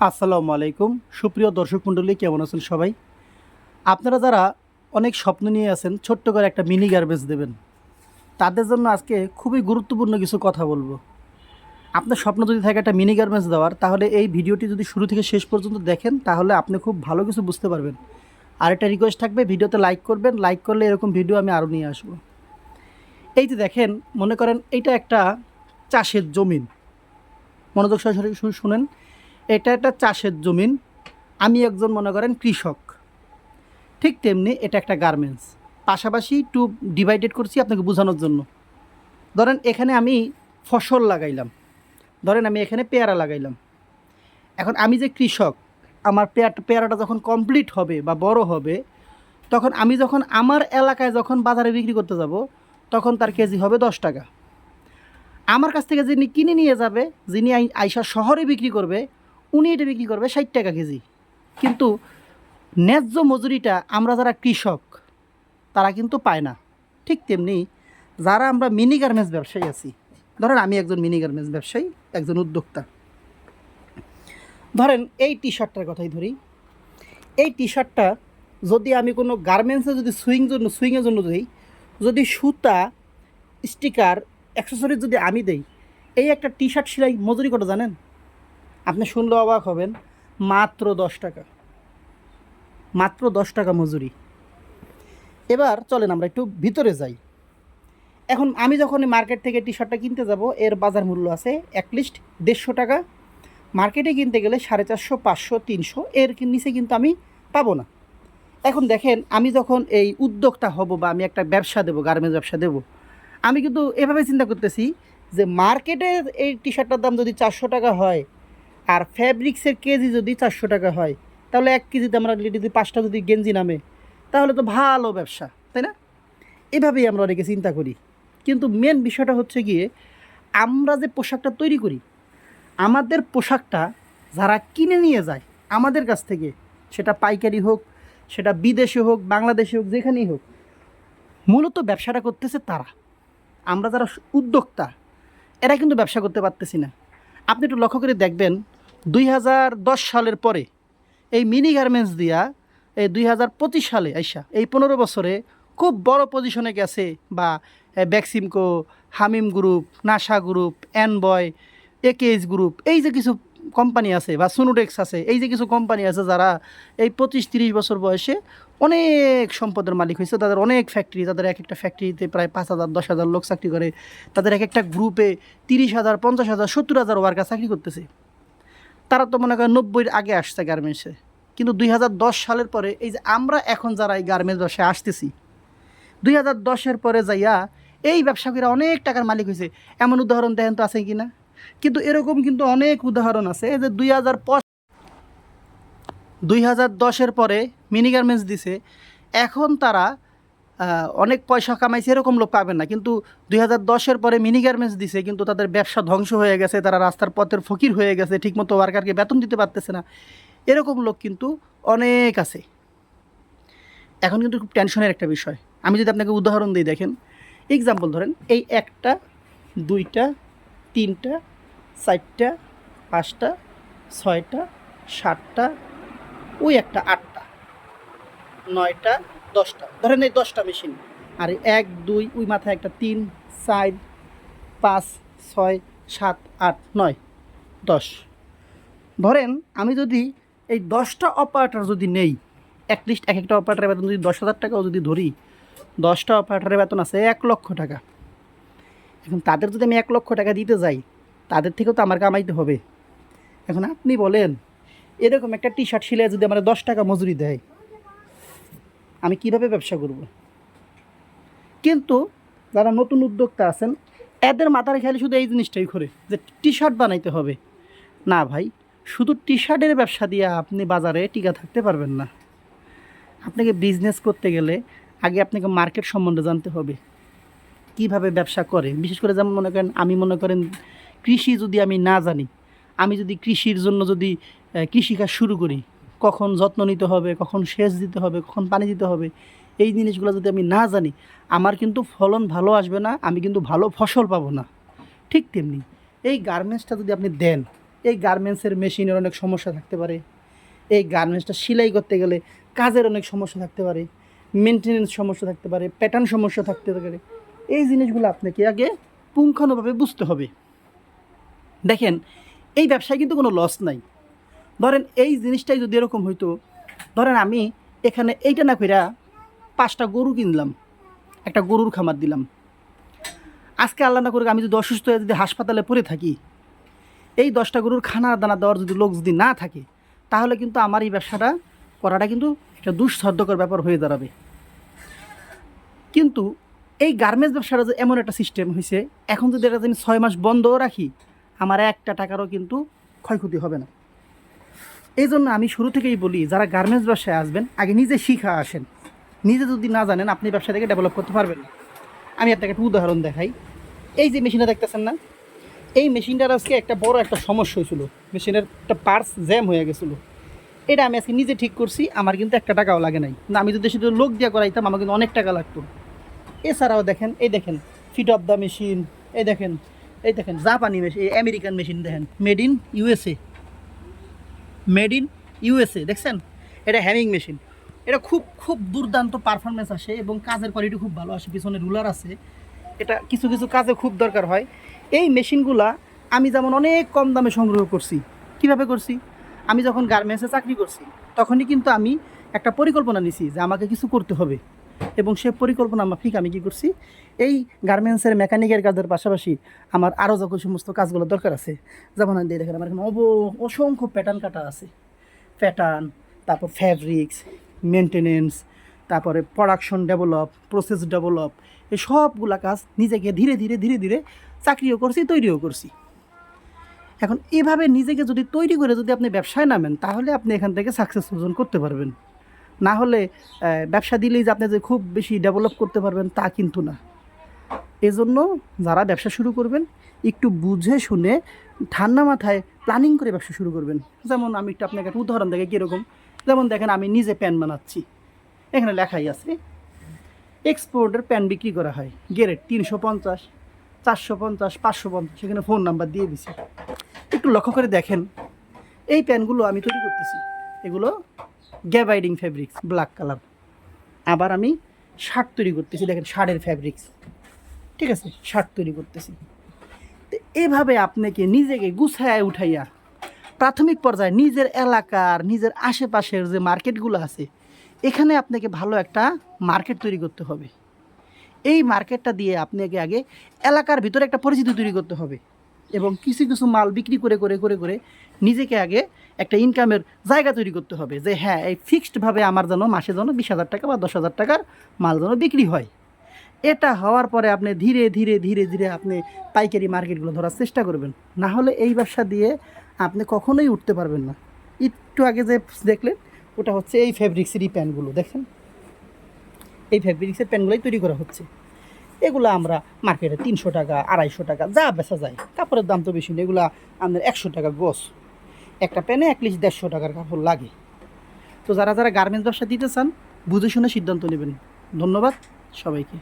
আসসালামু আলাইকুম। সুপ্রিয় দর্শক মণ্ডলী, কেমন আছেন সবাই? আপনারা যারা অনেক স্বপ্ন নিয়ে আছেন, ছোট্ট করে একটা মিনি গার্বেজ দেবেন, তাদের জন্য আজকে খুবই গুরুত্বপূর্ণ কিছু কথা বলব। আপনার স্বপ্ন যদি থাকে একটা মিনি গার্মেন্টস দেওয়ার, তাহলে এই ভিডিওটি যদি শুরু থেকে শেষ পর্যন্ত দেখেন, তাহলে আপনি খুব ভালো কিছু বুঝতে পারবেন। আর একটা রিকোয়েস্ট থাকবে, ভিডিওতে লাইক করবেন লাইক করলে এরকম ভিডিও আমি আরও নিয়ে আসব। এই যে দেখেন, মনে করেন এইটা একটা চাষের জমিন মনোযোগ সরাসরি শুনেন। এটা একটা চাষের জমিন। আমি একজন মনে করেন কৃষক। ঠিক তেমনি এটা একটা গার্মেন্টস পাশাপাশি টু ডিভাইডেড করছি আপনাকে বোঝানোর জন্য। ধরেন এখানে আমি ফসল লাগাইলাম। ধরেন আমি এখানে পেয়ারা লাগাইলাম। এখন আমি যে কৃষক, আমার পেয়ারা, পেয়ারাটা যখন কমপ্লিট হবে বা বড় হবে, তখন আমি যখন আমার এলাকায় যখন বাজারে বিক্রি করতে যাব, তখন তার কেজি হবে দশ টাকা। আমার কাছ থেকে যিনি কিনে নিয়ে যাবে, যিনি আই- আইসা শহরে বিক্রি করবে উনি এটা বিক্রি করবে ষাট টাকা কেজি। কিন্তু ন্যায্য মজুরিটা আমরা যারা কৃষক, তারা কিন্তু পায় না। ঠিক তেমনি যারা আমরা মিনি গার্মেন্টস ব্যবসায়ী আছি, ধরেন আমি একজন মিনি গার্মেন্টস ব্যবসায়ী, একজন উদ্যোক্তা। ধরেন এই টি শার্টটার কথাই ধরি। এই টি শার্টটা যদি আমি কোনো গার্মেন্টসে যদি সুইং জন্য, সুইংয়ের জন্য দিই, যদি সুতা, স্টিকার, অ্যাক্সেসরিজ যদি আমি দেই, এই একটা টি শার্ট সেলাই মজুরি কত জানেন? আপনি শুনলে অবাক হবেন, মাত্র দশ টাকা। মাত্র দশ টাকা মজুরি। এবার চলেন আমরা একটু ভিতরে যাই। এখন আমি যখন মার্কেট থেকে টি শার্টটা কিনতে যাব, এর বাজার মূল্য আছে অ্যাটলিস্ট দেড়শো টাকা। মার্কেটে কিনতে গেলে সাড়ে চারশো, পাঁচশো, তিনশো, এর নিচে কিন্তু আমি পাবো না। এখন দেখেন, আমি যখন এই উদ্যোক্তা হব বা আমি একটা ব্যবসা দেবো, গার্মেন্টস ব্যবসা দেবো, আমি কিন্তু এভাবে চিন্তা করতেছি যে মার্কেটের এই টি শার্টটার দাম যদি চারশো টাকা হয় আর ফ্যাব্রিক্সের কেজি যদি চারশো টাকা হয়, তাহলে এক কেজিতে আমরা যদি পাঁচটা যদি গেঞ্জি নামে, তাহলে তো ভালো ব্যবসা, তাই না? এভাবেই আমরা অনেকে চিন্তা করি। কিন্তু মেন বিষয়টা হচ্ছে গিয়ে, আমরা যে পোশাকটা তৈরি করি, আমাদের পোশাকটা যারা কিনে নিয়ে যায় আমাদের কাছ থেকে, সেটা পাইকারি হোক, সেটা বিদেশে হোক, বাংলাদেশে হোক, যেখানেই হোক, মূলত ব্যবসাটা করতেছে তারা। আমরা যারা উদ্যোক্তা, এরা কিন্তু ব্যবসা করতে পারতেছি না। আপনি একটু লক্ষ্য করে দেখবেন দুই হাজার দশ সালের পরে এই মিনি গার্মেন্টস দিয়া এই দুই হাজার পঁচিশ সালে, আইসা, এই পনেরো বছরে খুব বড় পজিশনে গেছে বা Beximco Hameem group Nassa group Envoy A K S group এই যে কিছু কোম্পানি আছে বা সুনুডেক্স আছে, এই যে কিছু কোম্পানি আছে যারা এই পঁচিশ তিরিশ বছর বয়সে অনেক সম্পদের মালিক হয়েছে। তাদের অনেক ফ্যাক্টরি তাদের এক একটা ফ্যাক্টরিতে প্রায় পাঁচ হাজার, দশ হাজার লোক চাকরি করে। তাদের এক একটা গ্রুপে তিরিশ হাজার, পঞ্চাশ হাজার, সত্তর হাজার ওয়ার্কার চাকরি করতেছে। তারা তো মনে করেন নব্বইয়ের আগে আসছে গার্মেন্টসে। কিন্তু দুই হাজার দশ সালের পরে এই যে আমরা এখন যারা এই গার্মেন্টস ব্যবসায় আসতেছি, দুই হাজার দশের পরে যাইয়া এই ব্যবসায়ীরা অনেক টাকার মালিক হয়েছে এমন উদাহরণ দেখেন তো আছে কি না কিন্তু এরকম কিন্তু অনেক উদাহরণ আছে। যে দুই হাজার দুই হাজার দশের পরে মিনি গার্মেন্টস দিছে। এখন তারা অনেক পয়সা কামাইছে, এরকম লোক পাবেন না। কিন্তু দুই হাজার দশের পরে মিনি গার্মেন্টস দিছে, কিন্তু তাদের ব্যবসা ধ্বংস হয়ে গেছে, তারা রাস্তার পথের ফকির হয়ে গেছে, ঠিকমতো ওয়ার্কারকে বেতন দিতে পারতেছে না। এরকম লোক কিন্তু অনেক আছে। এখন কিন্তু খুব টেনশনের একটা বিষয়। আমি যদি আপনাকে উদাহরণ দিই, দেখেন। এক্সাম্পল ধরেন, এই একটা, দুইটা, তিনটা, চারটা, পাঁচটা, ছয়টা, সাতটা, ওই একটা আটটা, নয়টা দশটা, ধরেন এই দশটা মেশিন আর এক, দুই, ওই মাথায় একটা তিন, চার, পাঁচ, ছয়, সাত, আট, নয়, দশ। ধরেন আমি যদি এই দশটা অপারেটর যদি নেই অ্যাটলিস্ট এক একটা অপারেটারের বেতন যদি দশ হাজার টাকাও যদি ধরি, দশটা অপারেটারের বেতন আছে এক লক্ষ টাকা। এখন তাদের যদি আমি এক লক্ষ টাকা দিতে যাই, তাদের থেকেও তো আমার কামাইতে হবে। এখন আপনি বলেন, এরকম একটা টি শার্ট সিলাই যদি আমার দশ টাকা মজুরি দেয় আমি কীভাবে ব্যবসা করব? কিন্তু যারা নতুন উদ্যোক্তা আছেন, এদের মাথার খেয়ালে শুধু এই জিনিসটাই করে যে টি শার্ট বানাইতে হবে। না ভাই, শুধু টি শার্টের ব্যবসা দিয়ে আপনি বাজারে টিকা থাকতে পারবেন না। আপনাকে বিজনেস করতে গেলে আগে আপনাকে মার্কেট সম্বন্ধে জানতে হবে। কীভাবে ব্যবসা করে বিশেষ করে যেমন মনে করেন, আমি মনে করেন কৃষি যদি আমি না জানি, আমি যদি কৃষির জন্য যদি কৃষিকাজ শুরু করি কখন যত্ন নিতে হবে, কখন সেচ দিতে হবে, কখন পানি দিতে হবে, এই জিনিসগুলো যদি আমি না জানি, আমার কিন্তু ফলন ভালো আসবে না, আমি কিন্তু ভালো ফসল পাবো না। ঠিক তেমনি এই গার্মেন্টসটা যদি আপনি দেন, এই গার্মেন্টসের মেশিনের অনেক সমস্যা থাকতে পারে। এই গার্মেন্টসটা সেলাই করতে গেলে কাজের অনেক সমস্যা থাকতে পারে মেনটেনেন্স সমস্যা থাকতে পারে প্যাটার্ন সমস্যা থাকতে পারে। এই জিনিসগুলো আপনাকে আগে পুঙ্খানুভাবে বুঝতে হবে। দেখেন, এই ব্যবসায় কিন্তু কোনো লস নাই। ধরেন এই জিনিসটাই যদি এরকম হইতো, ধরেন আমি এখানে এইটা না কইরা পাঁচটা গরু কিনলাম, একটা গরুর খামার দিলাম। আজকে আল্লাহ না করে আমি যদি অসুস্থ হয়ে যদি হাসপাতালে পড়ে থাকি, এই দশটা গরুর খানা দানা দেওয়ার যদি লোক যদি না থাকে, তাহলে কিন্তু আমার এই ব্যবসাটা করাটা কিন্তু একটা দুঃসাধ্যকর ব্যাপার হয়ে দাঁড়াবে। কিন্তু এই গার্মেন্টস ব্যবসাটা যে এমন একটা সিস্টেম হয়েছে এখন যদি এটা আমি ছয় মাস বন্ধও রাখি, আমার একটা টাকারও কিন্তু ক্ষয়ক্ষতি হবে না। এই জন্য আমি শুরু থেকেই বলি, যারা গার্মেন্টস ব্যবসায় আসবেন, আগে নিজে শিখা আসেন। নিজে যদি না জানেন, আপনি ব্যবসা থেকে ডেভেলপ করতে পারবেন না। আমি আপনাকে একটা উদাহরণ দেখাই। এই যে মেশিনটা দেখতেছেন না? এই মেশিনটার আজকে একটা বড় একটা সমস্যা হয়েছিল। মেশিনের একটা পার্টস জ্যাম হয়ে গেছিল। এটা আমি আজকে নিজে ঠিক করছি, আমার কিন্তু একটা টাকাও লাগে নাই। না, আমি যদি শুধু লোক দিয়ে করাইতাম, আমার কিন্তু অনেক টাকা লাগতো। এছাড়াও দেখেন, এই দেখেন ফিট অফ দ্য মেশিন এই দেখেন এই দেখেন জাপানি মেশিন আমেরিকান মেশিন দেখেন made in USA made in USA, দেখছেন? এটা হ্যামিং মেশিন। এটা খুব খুব দুর্দান্ত পারফরমেন্স আসে এবং কাজের কোয়ালিটি খুব ভালো আসে। পিছনে রুলার আছে। এটা কিছু কিছু কাজে খুব দরকার হয়। এই মেশিনগুলা আমি যেমন অনেক কম দামে সংগ্রহ করছি। কীভাবে করছি? আমি যখন গার্মেন্টসে চাকরি করছি, তখনই কিন্তু আমি একটা পরিকল্পনা নিছি যে আমাকে কিছু করতে হবে। এবং সে পরিকল্পনা মাফিক আমি কী করছি? এই গার্মেন্টসের মেকানিকের কাজের পাশাপাশি আমার আরও যখন সমস্ত কাজগুলো দরকার আছে, যেমন আমি দেখেন আমার এখানে অব, অসংখ্য প্যাটার্ন কাটা আছে। প্যাটার্ন তারপর ফ্যাব্রিক্স মেনটেনেন্স তারপরে প্রোডাকশন ডেভেলপ প্রসেস ডেভেলপ এই সবগুলা কাজ নিজেকে ধীরে ধীরে ধীরে ধীরে চাকরিও করছি, তৈরিও করছি। এখন এভাবে নিজেকে যদি তৈরি করে যদি আপনি ব্যবসায় নামেন, তাহলে আপনি এখান থেকে সাকসেস অর্জন করতে পারবেন। না হলে ব্যবসা দিলেই যে আপনি যে খুব বেশি ডেভেলপ করতে পারবেন তা কিন্তু না। এজন্য যারা ব্যবসা শুরু করবেন, একটু বুঝে শুনে ঠান্ডা মাথায় প্ল্যানিং করে ব্যবসা শুরু করবেন। যেমন আমি একটু আপনাকে একটা উদাহরণ দেখে কীরকম। যেমন দেখেন আমি নিজে প্যান বানাচ্ছি। এখানে লেখাই আছে এক্সপোর্টের প্যান বিক্রি করা হয়। গেরেট তিনশো পঞ্চাশ, চারশো পঞ্চাশ, পাঁচশো পঞ্চাশ, সেখানে ফোন নাম্বার দিয়ে দিছি। একটু লক্ষ্য করে দেখেন, এই প্যানগুলো আমি তৈরি করতেছি। এগুলো গ্যাবাইডিং ফ্যাব্রিক্স ব্ল্যাক কালার আবার আমি শার্ট তৈরি করতেছি, দেখেন শার্টের ফ্যাব্রিক্স ঠিক আছে? শার্ট তৈরি করতেছি। তো এভাবে আপনাকে নিজেকে গুছায় উঠাইয়া প্রাথমিক পর্যায়ে নিজের এলাকার, নিজের আশেপাশের যে মার্কেটগুলো আছে, এখানে আপনাকে ভালো একটা মার্কেট তৈরি করতে হবে। এই মার্কেটটা দিয়ে আপনাকে আগে এলাকার ভিতরে একটা পরিচিতি তৈরি করতে হবে। এবং কিছু কিছু মাল বিক্রি করে করে করে করে নিজেকে আগে একটা ইনকামের জায়গা তৈরি করতে হবে যে হ্যাঁ এই ফিক্সডভাবে আমার যেন মাসে যেন বিশ হাজার টাকা বা দশ হাজার টাকার মাল যেন বিক্রি হয়। এটা হওয়ার পরে আপনি ধীরে ধীরে ধীরে ধীরে আপনি পাইকারি মার্কেটগুলো ধরার চেষ্টা করবেন। না হলে এই ব্যবসা দিয়ে আপনি কখনোই উঠতে পারবেন না। একটু আগে যে দেখলেন, ওটা হচ্ছে এই ফ্যাব্রিক্সেরই প্যানগুলো দেখেন এই ফ্যাব্রিক্সের প্যান্টগুলোই তৈরি করা হচ্ছে। এগুলো আমরা মার্কেটে তিনশো টাকা, আড়াইশো টাকা, যা বেচা যায়। কাপড়ের দাম তো বেশি না, এগুলো আমাদের একশো টাকা গোস একটা প্যানে লিস্ট দেড়শো টাকার কাপড় লাগে। তো যারা যারা গার্মেন্টস ব্যবসা দিতে চান, বুঝে শুনে সিদ্ধান্ত নেবেন। ধন্যবাদ সবাইকে।